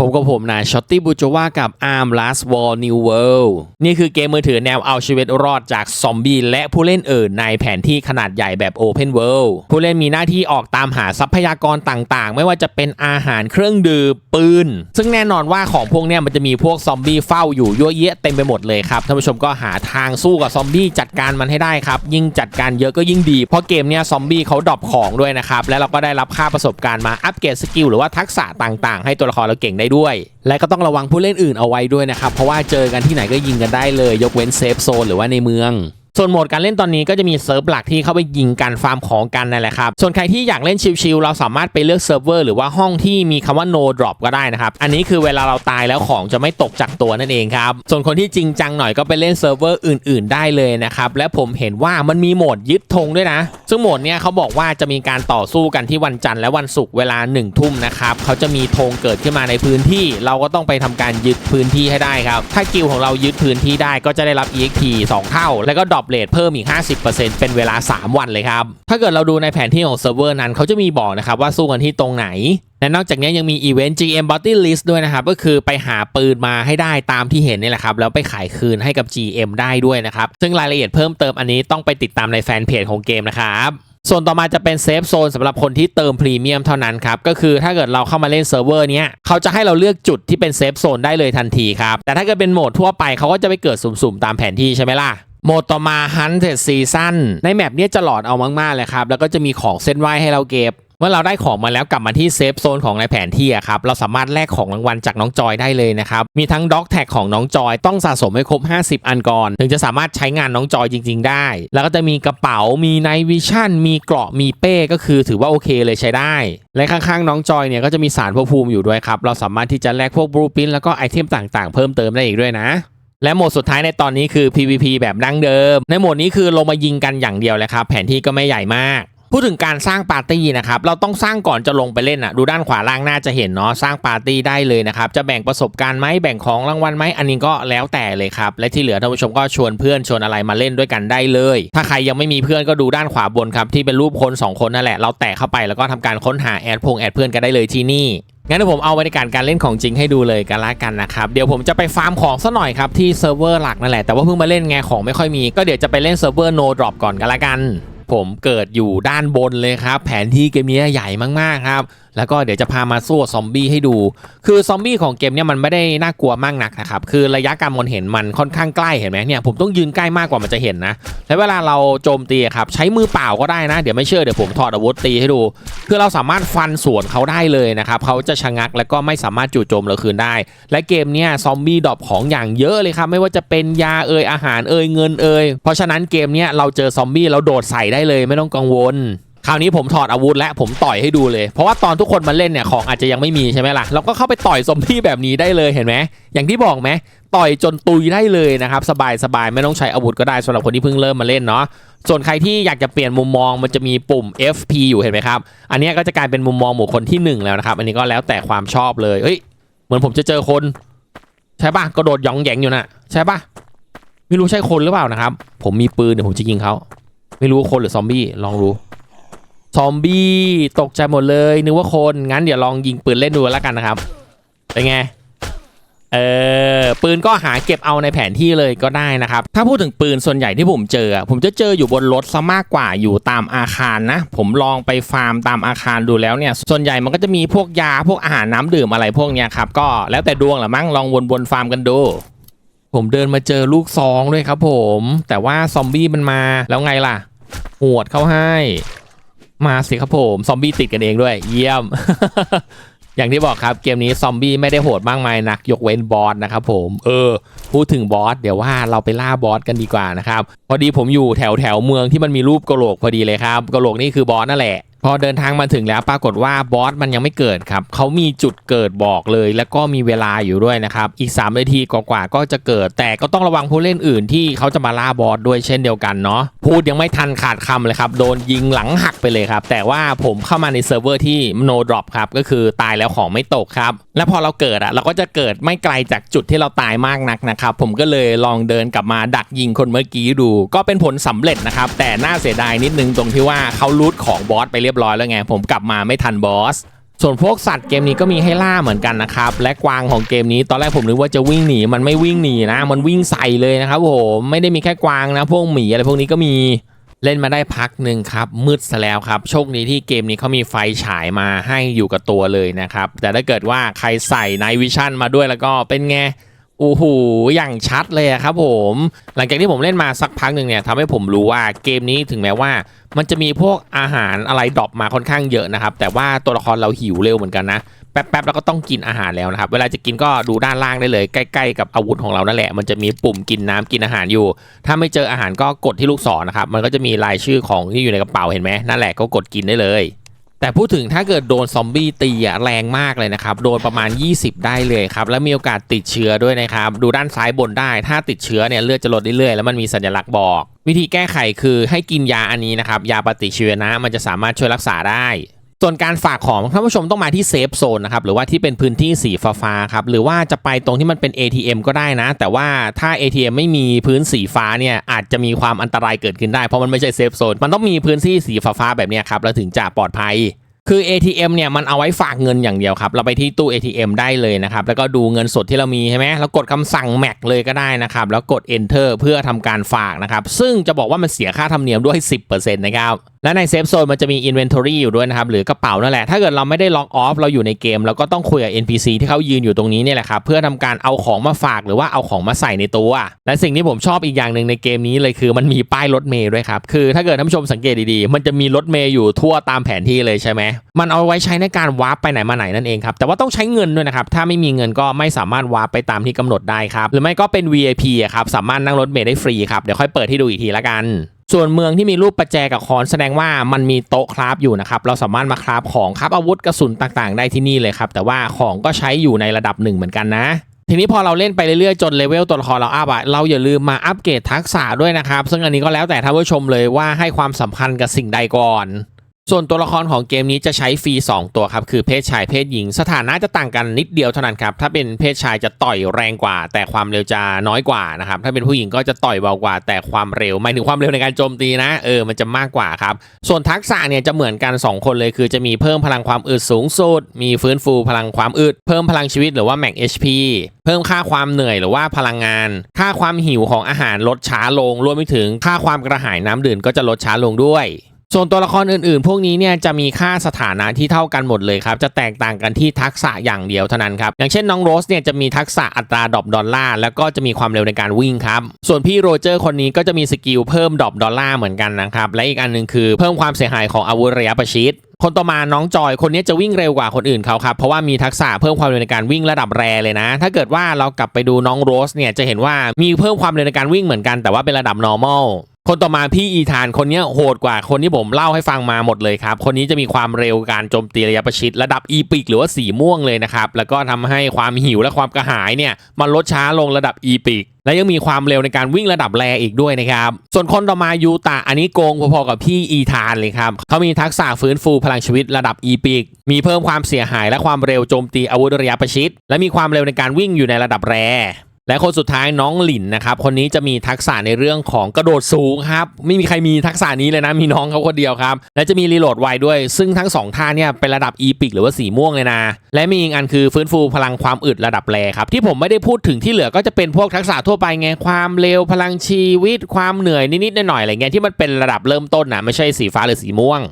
ผมกับผมนะช็อตตี้บูจว่ากับ Arm Last War New World นี่คือเกมมือถือแนวเอาชีวิตรอดจากซอมบี้และผู้เล่นอื่นในแผนที่ขนาดใหญ่แบบ Open World ผู้เล่นมีหน้าที่ออกตามหาทรัพยากรต่างๆ ไม่ว่าจะเป็นอาหารเครื่องดื่มปืน ซึ่งแน่นอนว่าของพวกเนี้ยมันจะมีพวกซอมบี้เฝ้าอยู่ยั่วเยะเต็มไปหมดเลยครับท่านผู้ชมก็หาทางสู้กับซอมบี้จัดการมันให้ได้ครับยิ่งจัดการเยอะก็ยิ่งดีเพราะเกมเนี้ยซอมบี้เขาดรอปของด้วยนะครับและเราก็ได้รับค่าประสบการณ์มาอัปเกรดสกิลหรือว่าทักษะต่าง ๆ ให้ตัวละครเราเก่งได้ด้วย และก็ต้องระวังผู้เล่นอื่นเอาไว้ด้วยนะครับ เพราะว่าเจอกันที่ไหนก็ยิงกันได้เลย ยกเว้นเซฟโซนหรือว่าในเมือง ส่วนโหมดการเล่นตอนนี้ก็จะมีเซิร์ฟหลักที่เข้าไปยิงกันฟาร์มของกันนั่นแหละครับ ส่วนใครที่อยากเล่นชิลๆเราสามารถไปเลือกเซิร์ฟเวอร์หรือว่าห้องที่มีคำว่า no drop ก็ได้นะครับ อันนี้คือเวลาเราตายแล้วของจะไม่ตกจากตัวนั่นเองครับ ส่วนคนที่จริงจังหน่อยก็ไปเล่นเซิร์ฟเวอร์อื่น ๆ ได้เลยนะครับ และผมเห็นว่ามันมีโหมดยึดธงด้วยนะ ซึ่งโหมดเนี้ยเขาบอกว่าจะมีการต่อสู้กันที่วันจันทร์และวันศุกร์เวลา1นึ่ทุ่มนะครับเขาจะมีธงเกิดขึ้นมาในพื้นที่ เราก็ต้องไปทำการยึดพื้นที่ให้ได้ครับ ถ้ากิลของเรายึดพื้นที่ได้ก็จะได้รับ EXP 2 เท่า แล้วก็ดรอปเลทเพิ่มอีก 50%เป็นเวลา 3 วันเลยครับ ถ้าเกิดเราดูในแผนที่ของเซิร์ฟเวอร์นั้นเขาจะมีบอกนะครับว่าสู้กันที่ตรงไหนและนอกจากนี้ยังมีอีเวนต์ GM Body List ด้วยนะครับ ก็คือไปหาปืนมาให้ได้ตามที่เห็นนี่แหละครับ แล้วไปขายคืนให้กับ GM ได้ด้วยนะครับ ซึ่งรายละเอียดเพิ่มเติมอันนี้ต้องไปติดตามในแฟนเพจของเกมนะครับส่วนต่อมาจะเป็นเซฟโซนสำหรับคนที่เติมพรีเมียมเท่านั้นครับ ก็คือถ้าเกิดเราเข้ามาเล่นเซิร์ฟเวอร์เนี้ยเขาจะให้เราเลือกจุดที่เป็นเซฟโซนได้เลยทันทีครับ แต่ถ้าเกิดเป็นโหมดทั่วไปเขาก็จะไปเกิดสุ่มๆตามแผนที่ใช่ไหมล่ะ โหมดต่อมา Hunted Season ในแมปเนี้ยจะหลอนเอามากๆเลยครับ แล้วก็จะมีของเส้นไหวให้เราเก็บเมื่อเราได้ของมาแล้วกลับมาที่เซฟโซนของในแผนที่อะครับเราสามารถแลกของรางวัลจากน้องจอยได้เลยนะครับ มีทั้งด็อกแท็กของน้องจอยต้องสะสมให้ครบ 50 อันก่อน ถึงจะสามารถใช้งานน้องจอยจริง ๆ ได้ แล้วก็จะมีกระเป๋ามีไนวิชั่นมีเกราะมีเป้ก็คือถือว่าโอเคเลยใช้ได้ และข้างๆ น้องจอยเนี่ยก็จะมีสารพระภูมิอยู่ด้วยครับเราสามารถที่จะแลกพวกบลูปินแล้วก็ไอเทมต่างๆ เพิ่มเติมได้อีกด้วยนะ และโหมดสุดท้ายในตอนนี้คือ PVP แบบดั้งเดิม ในโหมดนี้คือลงมายิงกันอย่างเดียวเลยครับ แผนที่ก็ไม่ใหญ่มาก พูดถึงการสร้างปาร์ตี้นะครับ เราต้องสร้างก่อนจะลงไปเล่นอะ ดูด้านขวาล่างน่าจะเห็นเนาะ สร้างปาร์ตี้ได้เลยนะครับ จะแบ่งประสบการณ์ไหมแบ่งของรางวัลไหมอันนี้ก็แล้วแต่เลยครับ และที่เหลือท่านผู้ชมก็ชวนเพื่อนชวนอะไรมาเล่นด้วยกันได้เลย ถ้าใครยังไม่มีเพื่อนก็ดูด้านขวาบนครับที่เป็นรูปคนสองคนนั่นแหละ เราแตะเข้าไปแล้วก็ทำการค้นหาแอดพงแอดเพื่อนกันได้เลยที่นี่ งั้นเดี๋ยวผมเอาบรรยากาศการเล่นของจริงให้ดูเลยกันละกันนะครับเดี๋ยวผมจะไปฟาร์มของซะหน่อยครับที่เซิร์ฟเวอร์หลักนั่นแหละแต่ว่าเพิ่งมาเล่นไงของไม่ค่อยมีก็เดี๋ยวจะไปเล่นเซิร์ฟเวอร์โนดรอปก่อนกันละกัน ผมเกิดอยู่ด้านบนเลยครับ แผนที่เกมนี้ใหญ่มากๆครับ แล้วก็เดี๋ยวจะพามาสู้ซอมบี้ให้ดู คือซอมบี้ของเกมเนี่ยมันไม่ได้น่ากลัวมากนักนะครับ คือระยะการมองเห็นมันค่อนข้างใกล้เห็นไหมเนี่ยผมต้องยืนใกล้มากกว่ามันจะเห็นนะ แล้วเวลาเราโจมตีครับใช้มือเปล่าก็ได้นะ เดี๋ยวไม่เชื่อเดี๋ยวผมถอดอาวุธตีให้ดู คือเราสามารถฟันสวนเขาได้เลยนะครับเขาจะชะงักแล้วก็ไม่สามารถจู่โจมเราคืนได้ และเกมเนี้ยซอมบี้ดรอปของอย่างเยอะเลยครับไม่ว่าจะเป็นยาเอ่ยอาหารเอ่ยเงินเอ่ยเพราะฉะนั้นเกมเนี้ยเราเจอซอมบี้เราโดดใส่ได้เลยไม่ต้องกังวล คราวนี้ผมถอดอาวุธและผมต่อยให้ดูเลย เพราะว่าตอนทุกคนมาเล่นเนี่ยของอาจจะยังไม่มีใช่ไหมล่ะเราก็เข้าไปต่อยซอมบี้แบบนี้ได้เลยเห็นไหมอย่างที่บอกไหมต่อยจนตุยได้เลยนะครับสบายสบายไม่ต้องใช้อาวุธก็ได้สำหรับคนที่เพิ่งเริ่มมาเล่นเนาะส่วนใครที่อยากจะเปลี่ยนมุมมองมันจะมีปุ่ม FP อยู่เห็นไหมครับอันนี้ก็จะกลายเป็นมุมมองหมู่คนที่หนึ่งแล้วนะครับอันนี้ก็แล้วแต่ความชอบเลยเฮ้ยเหมือนผมจะเจอคนใช่ปะกระโดดยองแยงอยู่นะใช่ปะไม่รู้ใช่คนหรือเปล่านะครับ ผมมีปืนเดี๋ยวผมจะยิงเขาไม่รู้คนหรือซอมบี้ลองดู ซอมบี้ตกใจหมดเลยนึกว่าคน งั้นเดี๋ยวลองยิงปืนเล่นดูแล้วกันนะครับ เป็นไง เออ ปืนก็หาเก็บเอาในแผนที่เลยก็ได้นะครับ ถ้าพูดถึงปืนส่วนใหญ่ที่ผมเจอ ผมจะเจออยู่บนรถซะมากกว่าอยู่ตามอาคารนะ ผมลองไปฟาร์มตามอาคารดูแล้วเนี่ย ส่วนใหญ่มันก็จะมีพวกยาพวกอาหารน้ำดื่มอะไรพวกเนี้ยครับก็แล้วแต่ดวงแหละมั้งลองวนๆฟาร์มกันดูผมเดินมาเจอลูกซองด้วยครับผม แต่ว่าซอมบี้มันมาแล้วไงล่ะหวดเข้าให้ มาสิครับผมซอมบี้ติดกันเองด้วย เยี่ยม อย่างที่บอกครับเกมนี้ซอมบี้ไม่ได้โหดมากมายนัก ยกเว้นบอสนะครับผมเออ พูดถึงบอสเดี๋ยวว่าเราไปล่าบอสกันดีกว่านะครับ พอดีผมอยู่แถวแถวเมืองที่มันมีรูปกระโหลกพอดีเลยครับกระโหลกนี่คือบอสนั่นแหละ พอเดินทางมาถึงแล้วปรากฏว่าบอสมันยังไม่เกิดครับเขามีจุดเกิดบอกเลย แล้วก็มีเวลาอยู่ด้วยนะครับอีก3นาทีกว่าๆก็จะเกิด แต่ก็ต้องระวังผู้เล่นอื่นที่เขาจะมาล่าบอสด้วยเช่นเดียวกันเนาะพูดยังไม่ทันขาดคำเลยครับโดนยิงหลังหักไปเลยครับแต่ว่าผมเข้ามาในเซิร์ฟเวอร์ที่ no drop ครับก็คือตายแล้วของไม่ตกครับและพอเราเกิดอะเราก็จะเกิดไม่ไกลจากจุดที่เราตายมากนักนะครับผมก็เลยลองเดินกลับมาดักยิงคนเมื่อกี้ดู ก็เป็นผลสำเร็จนะครับแต่น่าเสียดายนิดนึงตรงที่ว่าเขารูทของบอสไปเรียบร้อยแล้วไง ผมกลับมาไม่ทันบอสส่วนพวกสัตว์เกมนี้ก็มีให้ล่าเหมือนกันนะครับ และกวางของเกมนี้ตอนแรกผมนึกว่าจะวิ่งหนีมันไม่วิ่งหนีนะ มันวิ่งใส่เลยนะครับผมไม่ได้มีแค่กวางนะ พวกหมีอะไรพวกนี้ก็มีเล่นมาได้พักหนึ่งครับ มืดซะแล้วครับ โชคดีที่เกมนี้เขามีไฟฉายมาให้อยู่กับตัวเลยนะครับ แต่ถ้าเกิดว่าใครใส่ไนวิชั่นมาด้วยแล้วก็เป็นไง โอ้โห อย่างชัดเลยครับผม หลังจากที่ผมเล่นมาสักพักหนึ่งเนี่ยทำให้ผมรู้ว่าเกมนี้ถึงแม้ว่า มันจะมีพวกอาหารอะไรดรอปมาค่อนข้างเยอะนะครับ แต่ว่าตัวละครเราหิวเร็วเหมือนกันนะ แป๊บๆแล้วก็ต้องกินอาหารแล้วนะครับ เวลาจะกินก็ดูด้านล่างได้เลย ใกล้ ๆ กับอาวุธของเรานั่นแหละ มันจะมีปุ่มกินน้ำกินอาหารอยู่ ถ้าไม่เจออาหารก็กดที่ลูกศรนะครับ มันก็จะมีรายชื่อของที่อยู่ในกระเป๋าเห็นไหมนั่นแหละก็กดกินได้เลย แต่พูดถึงถ้าเกิดโดนซอมบี้ตีอะแรงมากเลยนะครับ โดนประมาณ 20 ได้เลยครับ แล้วมีโอกาสติดเชื้อด้วยนะครับ ดูด้านซ้ายบนได้ ถ้าติดเชื้อเนี่ยเลือดจะลดเรื่อยๆ แล้วมันมีสัญลักษณ์บอก วิธีแก้ไขคือให้กินยาอันนี้นะครับ ยาปฏิชีวนะมันจะสามารถช่วยรักษาได้ ส่วนการฝากของท่านผู้ชมต้องมาที่เซฟโซนนะครับหรือว่าที่เป็นพื้นที่สีฟ้าครับหรือว่าจะไปตรงที่มันเป็น ATM ก็ได้นะ แต่ว่าถ้า ATM ไม่มีพื้นสีฟ้าเนี่ยอาจจะมีความอันตรายเกิดขึ้นได้เพราะมันไม่ใช่เซฟโซนมันต้องมีพื้นที่สีฟ้าแบบนี้ครับแล้วถึงจะปลอดภัยคือ ATM เนี่ยมันเอาไว้ฝากเงินอย่างเดียวครับ เราไปที่ตู้ ATM ได้เลยนะครับ แล้วก็ดูเงินสดที่เรามีใช่ไหมแล้วกดคำสั่ง Mac เลยก็ได้นะครับ แล้วกด Enter เพื่อทำการฝากนะครับ ซึ่งจะบอกว่ามันเสียค่าธรรมเนียมด้วย 10%นะครับ และในเซฟโซนมันจะมี Inventory อยู่ด้วยนะครับหรือกระเป๋านั่นแหละถ้าเกิดเราไม่ได้ล็อกออฟเราอยู่ในเกมเราก็ต้องคุยกับ NPC ที่เขายืนอยู่ตรงนี้เนี่ยแหละครับเพื่อทำการเอาของมาฝากหรือว่าเอาของมาใส่ในตัว และสิ่งที่ผมชอบอีกอย่างหนึ่งในเกมนี้เลยคือมันมีป้ายรถเมย์ด้วยครับคือถ้าเกิดท่านผู้ชมสังเกตดีๆ มันจะมีรถเมย์อยู่ทั่วตามแผนที่เลยใช่ไหมมันเอาไว้ใช้ในการวาร์ปไปไหนมาไหนนั่นเองครับแต่ว่าต้องใช้เงินด้วยนะครับถ้าไม่มีเงินก็ไม่สามารถวาร์ปไปตามที่กำหนดได้ครับหรือไม่ก็เป็น VIP ครับสามารถนั่งรถเมล์ได้ฟรีครับเดี๋ยวค่อยเปิดให้ดูอีกทีละกัน ส่วนเมืองที่มีรูปประแจกับคอนแสดงว่ามันมีโต๊ะคราฟอยู่นะครับ เราสามารถมาคราฟของคราฟอาวุธกระสุนต่างๆ ได้ที่นี่เลยครับ แต่ว่าของก็ใช้อยู่ในระดับหนึ่งเหมือนกันนะ ทีนี้พอเราเล่นไปเรื่อยๆ จนเลเวลตัวละครเราอัพอะเราอย่าลืมมาอัปเกรดทักษะด้วยนะครับ ซึ่งอันนี้ก็แล้วแต่ท่านผู้ชมเลยว่าให้ความสำคัญกับสิ่งใดก่อน ส่วนตัวละครของเกมนี้จะใช้ฟรี 2 ตัวครับ คือเพศชายเพศหญิง สถานะจะต่างกันนิดเดียวเท่านั้นครับ ถ้าเป็นเพศชายจะต่อยแรงกว่า แต่ความเร็วจะน้อยกว่านะครับ ถ้าเป็นผู้หญิงก็จะต่อยเบากว่า แต่ความเร็วหมายถึงความเร็วในการโจมตีนะ เออ มันจะมากกว่าครับ ส่วนทักษะเนี่ยจะเหมือนกัน 2 คนเลย คือจะมีเพิ่มพลังความอึดสูงสุด มีฟื้นฟูพลังความอึด เพิ่มพลังชีวิตหรือว่า max HP เพิ่มค่าความเหนื่อยหรือว่าพลังงาน ค่าความหิวของอาหารลดช้าลง รวมไปถึงค่าความกระหายน้ำดื่มก็จะลดช้าลงด้วย ส่วนตัวละครอื่นๆ พวกนี้เนี่ยจะมีค่าสถานะที่เท่ากันหมดเลยครับ จะแตกต่างกันที่ทักษะอย่างเดียวเท่านั้นครับ อย่างเช่นน้องโรสเนี่ยจะมีทักษะอัตราดรอปดอลลาร์แล้วก็จะมีความเร็วในการวิ่งครับ ส่วนพี่โรเจอร์คนนี้ก็จะมีสกิลเพิ่มดรอปดอลลาร์เหมือนกันนะครับ และอีกอันหนึ่งคือเพิ่มความเสียหายของอาวุธระยะประชิดคนต่อมาน้องจอยคนนี้จะวิ่งเร็วกว่าคนอื่นเขาครับ เพราะว่ามีทักษะเพิ่มความเร็วในการวิ่งระดับแรเลยนะ ถ้าเกิดว่าเรากลับไปดูน้องโรสเนี่ยจะเห็นว่ามีเพิ่มความเร็วในการวิ่งเหมือนกันแต่ว่าเป็นระดับ normal คนต่อมาพี่อีธานคนนี้โหดกว่าคนที่ผมเล่าให้ฟังมาหมดเลยครับ คนนี้จะมีความเร็วการโจมตีระยะประชิดระดับอีปิกหรือว่าสีม่วงเลยนะครับ แล้วก็ทำให้ความหิวและความกระหายเนี่ยมันลดช้าลงระดับอีปิกและยังมีความเร็วในการวิ่งระดับแรอีกด้วยนะครับ ส่วนคนต่อมายูตะอันนี้โกงพอๆกับพี่อีธานเลยครับเขามีทักษะฟื้นฟูพลังชีวิตระดับอีปิก มีเพิ่มความเสียหายและความเร็วโจมตีอาวุธระยะประชิด และมีความเร็วในการวิ่งอยู่ในระดับแร และคนสุดท้ายน้องหลินนะครับคนนี้จะมีทักษะในเรื่องของกระโดดสูงครับไม่มีใครมีทักษะนี้เลยนะมีน้องเขาคนเดียวครับและจะมีรีโหลดไวด้วย ซึ่งทั้งสองท่าเนี่ยเป็นระดับอีพิกหรือว่าสีม่วงเลยนะ และมีอีกอันคือฟื้นฟูพลังความอึดระดับแรครับที่ผมไม่ได้พูดถึงที่เหลือก็จะเป็นพวกทักษะทั่วไปไงความเร็วพลังชีวิต ความเหนื่อยนิดๆหน่อยๆอะไรเงี้ยที่มันเป็นระดับเริ่มต้นนะไม่ใช่สีฟ้าหรือสีม่วง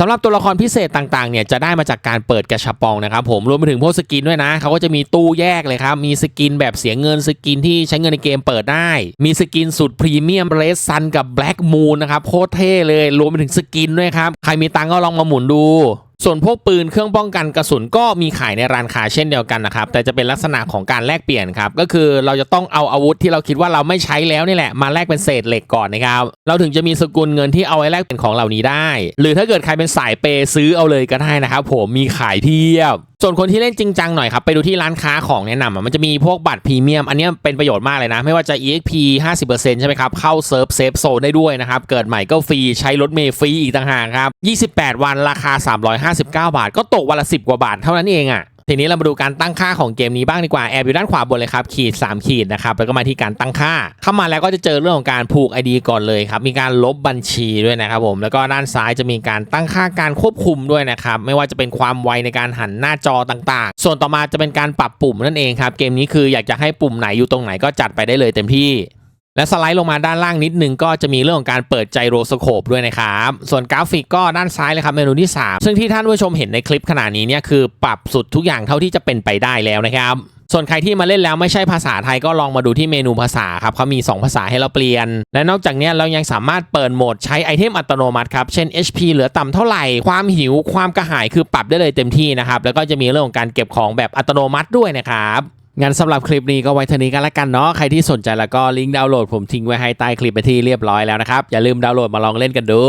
สำหรับตัวละครพิเศษต่างๆเนี่ยจะได้มาจากการเปิดกระชับปองนะครับผมรวมไปถึงพวกสกินด้วยนะเขาก็จะมีตู้แยกเลยครับ มีสกินแบบเสียเงินสกินที่ใช้เงินในเกมเปิดได้ มีสกินสุดพรีเมียมเรสซันกับแบล็กมูนนะครับโคตรเท่เลยรวมไปถึงสกินด้วยครับ ใครมีตังก็ลองมาหมุนดู ส่วนพวกปืนเครื่องป้องกันกระสุนก็มีขายในร้านค้าเช่นเดียวกันนะครับแต่จะเป็นลักษณะของการแลกเปลี่ยนครับก็คือเราจะต้องเอาอาวุธที่เราคิดว่าเราไม่ใช้แล้วนี่แหละมาแลกเป็นเศษเหล็กก่อนนะครับเราถึงจะมีสกุลเงินที่เอาไว้แลกเป็นของเหล่านี้ได้ หรือถ้าเกิดใครเป็นสายเปซื้อเอาเลยก็ได้นะครับผมมีขายเพียบ ส่วนคนที่เล่นจริงจังหน่อยครับ ไปดูที่ร้านค้าของแนะนำอะมันจะมีพวกบัตรพรีเมียม อันนี้เป็นประโยชน์มากเลยนะ ไม่ว่าจะ EXP 50%ใช่ไหมครับ เข้าเซิร์ฟเซฟโซนได้ด้วยนะครับ เกิดใหม่ก็ฟรี ใช้รถเมล์ฟรีอีกต่างหากครับ 28 วันราคา 359 บาท ก็ตกวันละ 10 กว่าบาทเท่านั้นเองอะ ทีนี้เรามาดูการตั้งค่าของเกมนี้บ้างดีกว่าแอบอยู่ด้านขวาบนเลยครับขีด 3 ขีดนะครับแล้วก็มาที่การตั้งค่า เข้ามาแล้วก็จะเจอเรื่องของการผูก ID ก่อนเลยครับมีการลบบัญชีด้วยนะครับผมแล้วก็ด้านซ้ายจะมีการตั้งค่าการควบคุมด้วยนะครับไม่ว่าจะเป็นความไวในการหันหน้าจอต่างๆ ส่วนต่อมาจะเป็นการปรับปุ่มนั่นเองครับเกมนี้คืออยากจะให้ปุ่มไหนอยู่ตรงไหนก็จัดไปได้เลยเต็มที่ และสไลด์ลงมาด้านล่างนิดนึงก็จะมีเรื่องของการเปิดไจโรสโคปด้วยนะครับ ส่วนกราฟิกก็ด้านซ้ายเลยครับเมนูที่ 3 ซึ่งที่ท่านผู้ชมเห็นในคลิปขนาดนี้เนี่ยคือปรับสุดทุกอย่างเท่าที่จะเป็นไปได้แล้วนะครับ ส่วนใครที่มาเล่นแล้วไม่ใช่ภาษาไทยก็ลองมาดูที่เมนูภาษาครับเขามี 2 ภาษาให้เราเปลี่ยน และนอกจากนี้เรายังสามารถเปิดโหมดใช้ไอเทมอัตโนมัติครับเช่น HP เหลือต่ำเท่าไหร่ความหิว ความกระหายคือปรับได้เลยเต็มที่นะครับแล้วก็จะมีเรื่องของการเก็บของแบบอัตโนมัติด้วยนะครับ งั้นสำหรับคลิปนี้ก็ไว้เท่านี้กันละกันเนาะใครที่สนใจแล้วก็ลิงก์ดาวน์โหลดผมทิ้งไว้ให้ใต้คลิปไปที่เรียบร้อยแล้วนะครับ อย่าลืมดาวน์โหลดมาลองเล่นกันดู